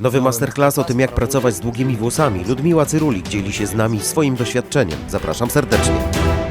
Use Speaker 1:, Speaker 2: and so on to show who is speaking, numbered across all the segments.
Speaker 1: Nowy masterclass o tym, jak pracować z długimi włosami. Ludmiła Cyrulik dzieli się z nami swoim doświadczeniem. Zapraszam serdecznie.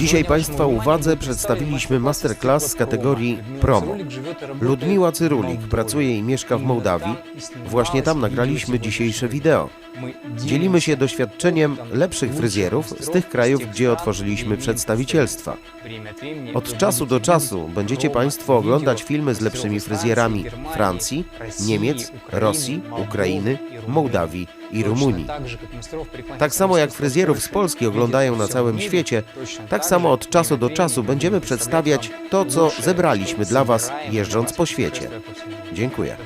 Speaker 2: Dzisiaj Państwa uwadze przedstawiliśmy masterclass z kategorii promo. Ludmiła Cyrulik pracuje i mieszka w Mołdawii. Właśnie tam nagraliśmy dzisiejsze wideo. Dzielimy się doświadczeniem lepszych fryzjerów z tych krajów, gdzie otworzyliśmy przedstawicielstwa. Od czasu do czasu będziecie Państwo oglądać filmy z lepszymi fryzjerami Francji, Niemiec, Rosji, Ukrainy, Mołdawii i Rumunii. Tak samo jak fryzjerów z Polski oglądają na całym świecie, tak samo od czasu do czasu będziemy przedstawiać to, co zebraliśmy dla Was jeżdżąc po świecie. Dziękuję.